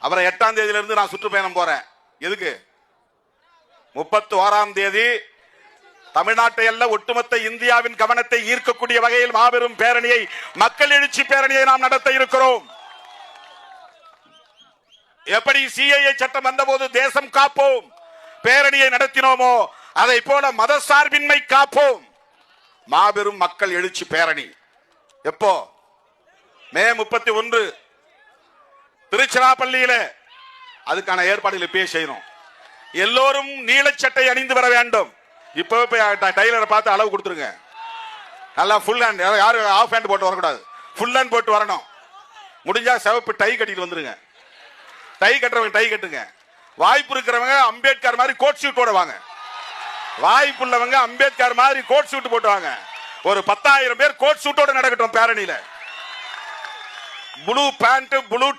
அப்புறம் எட்டாம் தேதியில இருந்து நான் சுற்றுப்பயணம் போறேன். எதுக்கு? முப்பத்தி ஓராம் தேதி தமிழ்நாட்டை அல்ல ஒட்டுமொத்த இந்தியாவின் கவனத்தை ஈர்க்கக்கூடிய வகையில் மாபெரும் பேரணியை மக்கள் எழுச்சி பேரணியை நாம் நடத்த இருக்கிறோம். எப்படி சிஐஏ சட்டம் வந்தபோது தேசம் காப்போம்? பேரணியை நடத்தினோமோ? அதை போல மத சார்பின்மை காப்போம். மாபெரும் மக்கள் எழுச்சி பேரணி. எப்போ? மே முப்பத்தி ஒன்று. திருச்சிராப்பள்ளியில அதுக்கான ஏற்பாடுகள் இப்பயே செய்யணும். எல்லோரும் நீலச்சட்டை அணிந்து வர வேண்டும். இப்போ போய் ட- பார்த்து அளவு கொடுத்துருங்க. நல்லா ஃபுல் ஹேண்ட் யாரும் ஆஃப் ஹேண்ட் போட்டு வரக்கூடாது. ஃபுல் ஹேண்ட் போட்டு வரணும். முடிஞ்சா சிவப்பு டை கட்டிட்டு வந்துருங்க. டை கட்டுறவங்க டை கட்டுங்க. வாய்ப்பு இருக்கிறவங்க அம்பேத்கர் மாதிரி கோட் ஷூட் போட வாங்க வாய்ப்பு உள்ளவங்க அம்பேத்கர் மாதிரி கோட் ஷூட் போட்டு வாங்க. ஒரு பத்தாயிரம் பேர் கோட் ஷூட்டோட நடக்கட்டும் பேரணியில. Blue pant blue